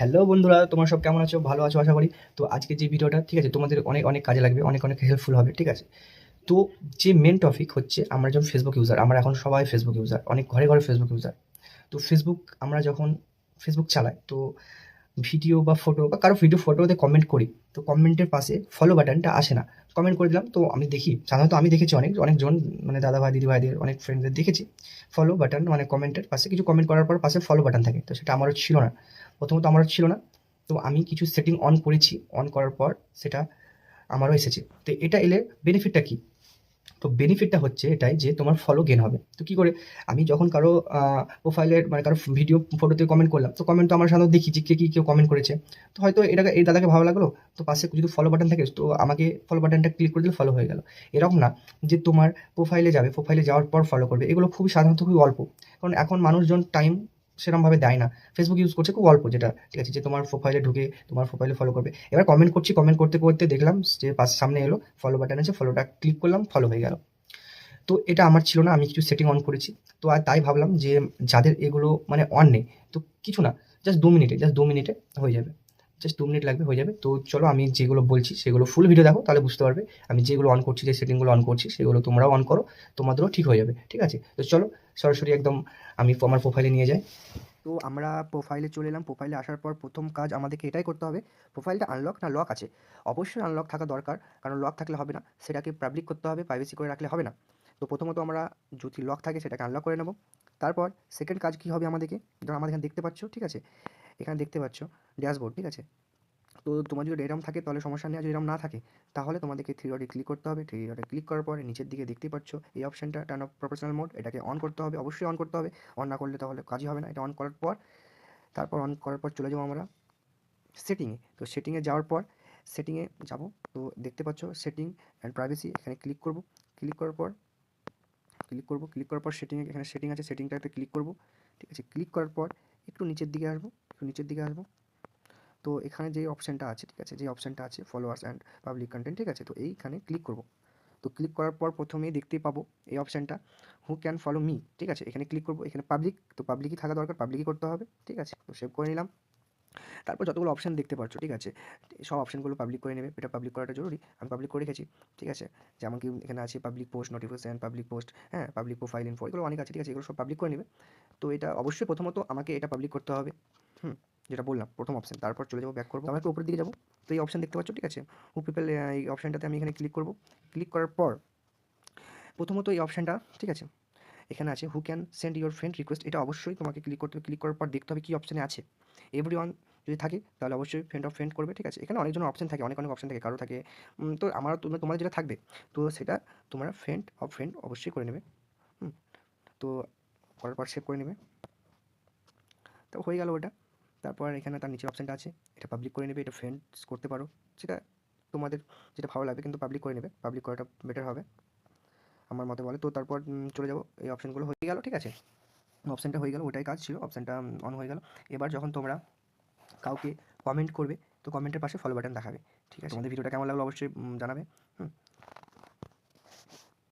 Hello বন্ধুরা, তোমরা সব কেমন আছো? ভালো আছো আশা করি? তো আজকে যে ভিডিওটা, ঠিক আছে, তোমাদের অনেক অনেক কাজে লাগবে, অনেক অনেক হেল্পফুল হবে, ঠিক আছে? তো যে মেন টপিক হচ্ছে, আমরা যখন ফেসবুক ইউজার আমরা এখন সবাই ফেসবুক ইউজার অনেক ঘরে ঘরে ফেসবুক ইউজার তো ফেসবুক আমরা যখন ফেসবুক চালাই, তো ভিডিও বা ফটো বা কারও ভিডিও ফটোতে কমেন্ট করি, তো কমেন্টের পাশে ফলো বাটনটা আসে না। কমেন্ট করে দিলাম, তো আমি দেখি, সাধারণত আমি দেখেছি অনেক, অনেকজন মানে দাদা ভাই দিদি ভাইদের অনেক ফ্রেন্ডদের দেখেছি। ফলো বাটন মানে কমেন্টের পাশে, কিছু কমেন্ট করার পর পাশে ফলো বাটন থাকে, তো সেটা আমারও ছিল না। প্রথমত আমারও ছিল না, তো আমি কিছু সেটিং অন করেছি অন করার পর সেটা আমারও এসেছে। তো এটা এলে বেনিফিটটা কি? তো বেনিফিটটা হচ্ছে এটাই যে তোমার ফলো গেন হবে। তো কী করে? আমি যখন কারও প্রোফাইলের মানে কারও ভিডিও ফটোতে কমেন্ট করলাম, তো কমেন্ট তো আমার সাধারণত দেখি যে কে কী কেউ কমেন্ট করেছে। তো হয়তো এটাকে, এই দাদাকে ভালো লাগল, তো পাশে যদি ফলো বাটন থাকে, তো আমাকে ফলো বাটনটা ক্লিক করে দিলে ফলো হয়ে গেল। এরকম না যে তোমার প্রোফাইলে যাবে প্রোফাইলে যাওয়ার পর ফলো করবে। এগুলো খুবই সাধারণত খুবই অল্প। কারণ এখন মানুষজন টাইম সেরকমভাবে দেয় না। ফেসবুক ইউজ করছে খুব অল্প যেটা, ঠিক আছে? যে তোমার প্রোফাইলে ঢুকে তোমার প্রোফাইলে ফলো করবে। এবার কমেন্ট করছি কমেন্ট করতে করতে দেখলাম যে পাশে সামনে এলো ফলো বাটন আছে ফলোটা ক্লিক করলাম ফলো হয়ে গেল। তো এটা আমার ছিল না, আমি কিছু সেটিং অন করেছি। তো আর তাই ভাবলাম যে যাদের এগুলো মানে অন নেই, তো কিছু না জাস্ট দু মিনিটে জাস্ট দু মিনিটে হয়ে যাবে। জাস্ট দু মিনিট লাগবে, হয়ে যাবে। তো চলো আমি যেগুলো বলছি সেগুলো ফুল ভিডিও দেখো, তাহলে বুঝতে পারবে। আমি যেগুলো অন করছি, যে সেটিংগুলো অন করছি, সেগুলো তোমরাও অন করো, তোমাদেরও ঠিক হয়ে যাবে, ঠিক আছে? তো চলো, সরাসরি একদম আমি আমার প্রোফাইলে নিয়ে যাই। তো আমরা প্রোফাইলে চলে এলাম। প্রোফাইলে আসার পর প্রথম কাজ আমাদেরকে এটাই করতে হবে প্রোফাইলটা আনলক না লক আছে? অবশ্যই আনলক থাকা দরকার, কারণ লক থাকলে হবে না, সেটাকে পাবলিক করতে হবে প্রাইভেসি করে রাখলে হবে না। তো প্রথমত আমরা যদি লক থাকে সেটাকে আনলক করে নেব। তারপর সেকেন্ড কাজ কী হবে আমাদেরকে? যেমন আমাদের এখানে দেখতে পাচ্ছ, ঠিক আছে? এখানে দেখতে পাচ্ছ ড্যাশবোর্ড, ঠিক আছে? তো তোমার যদি এরম থাকে, তাহলে সমস্যা নেই। আর যদি এরম না থাকে, তাহলে তোমাদেরকে থ্রি ডটে ক্লিক করতে হবে। থ্রি ডটে ক্লিক করার পরে নিচের দিকে দেখতেই পাচ্ছ এই অপশানটা টার্ন অফ প্রফেশনাল মোড এটাকে অন করতে হবে। অবশ্যই অন করতে হবে। অন না করলে তাহলে কাজই হবে না। এটা অন করার পর, তারপর অন করার পর চলে যাব আমরা সেটিংয়ে তো সেটিংয়ে যাওয়ার পর সেটিংয়ে যাব। তো দেখতে পাচ্ছ সেটিং অ্যান্ড প্রাইভেসি এখানে ক্লিক করব। ক্লিক করার পর ক্লিক করব। ক্লিক করার পর সেটিংয়ে এখানে সেটিং আছে সেটিংটাতে ক্লিক করব। ঠিক আছে? ক্লিক করার পর একটু নিচের দিকে আসব। একটু নিচের দিকে আসব। তো এখানে যে অপশানটা আছে, ঠিক আছে যে অপশানটা আছে ফলোয়ার্স অ্যান্ড পাবলিক কন্টেন্ট ঠিক আছে, তো এইখানে ক্লিক করব। তো ক্লিক করার পর প্রথমেই দেখতেই পাবো এই অপশানটা হু ক্যান ফলো মি ঠিক আছে, এখানে ক্লিক করব, এখানে পাবলিক তো পাবলিকই থাকা দরকার পাবলিকই করতে হবে, ঠিক আছে, তো সেভ করে নিলাম। তারপর যতগুলো অপশান দেখতে পাচ্ছ, ঠিক আছে, সব অপশানগুলো পাবলিক করে নেবে, এটা পাবলিক করাটা জরুরি, আমি পাবলিক করে রেখেছি, ঠিক আছে, যেমন কি এখানে আছে public post notification public post হ্যাঁ পাবলিক প্রোফাইল ইনফো এগুলো অনেক আছে, ঠিক আছে, এগুলো সব পাবলিক করে নেবে। তো এটা অবশ্যই প্রথমত আমাকে এটা পাবলিক করতে হবে। হুম, যেটা বললাম, প্রথম অপশান তারপর চলে যাব ব্যাক করব। আমাকে উপরের দিকে যাব। তো এই অপশান দেখতে পাচ্ছ, ঠিক আছে? হু পিপল এই অপশানটাতে আমি এখানে ক্লিক করব। ক্লিক করার পর, প্রথমত এই অপশানটা ঠিক আছে? এখানে আছে who can send your friend request এটা অবশ্যই তোমাকে ক্লিক করতে ক্লিক করার পর দেখতে হবে কী অপশানে আছে। এভরি ওয়ান যদি থাকে, তাহলে অবশ্যই ফ্রেন্ড অফ ফ্রেন্ড করবে, ঠিক আছে? এখানে অনেকজন অপশান থাকে, অনেক অনেক অপশান থাকে, কারও থাকে। তো আমার তোমার যেটা থাকবে, তো সেটা তোমরা ফ্রেন্ড অফ ফ্রেন্ড অবশ্যই করে নেবে। তো করার পর সেভ করে নেবে। তো হয়ে গেল ওটা। তারপর এখানে তার নিচের অপশানটা আছে, এটা পাবলিক করে নেবে, এটা ফ্রেন্ডস করতে পারো। সেটা তোমাদের যেটা ভালো লাগবে কিন্তু পাবলিক করে নেবে পাবলিক করাটা বেটার হবে। আমার মতে বলে। তো তারপর চলে যাব। এই অপশানগুলো হয়ে গেল, ঠিক আছে? অপশানটা হয়ে গেল, ওটাই কাজ ছিল। অপশানটা অন হয়ে গেল। এবার যখন তোমরা কাউকে কমেন্ট করবে, তো কমেন্টের পাশে ফলো বাটন দেখাবে, ঠিক আছে? তোমাদের ভিডিওটা কেমন লাগল অবশ্যই জানাবে। হুম।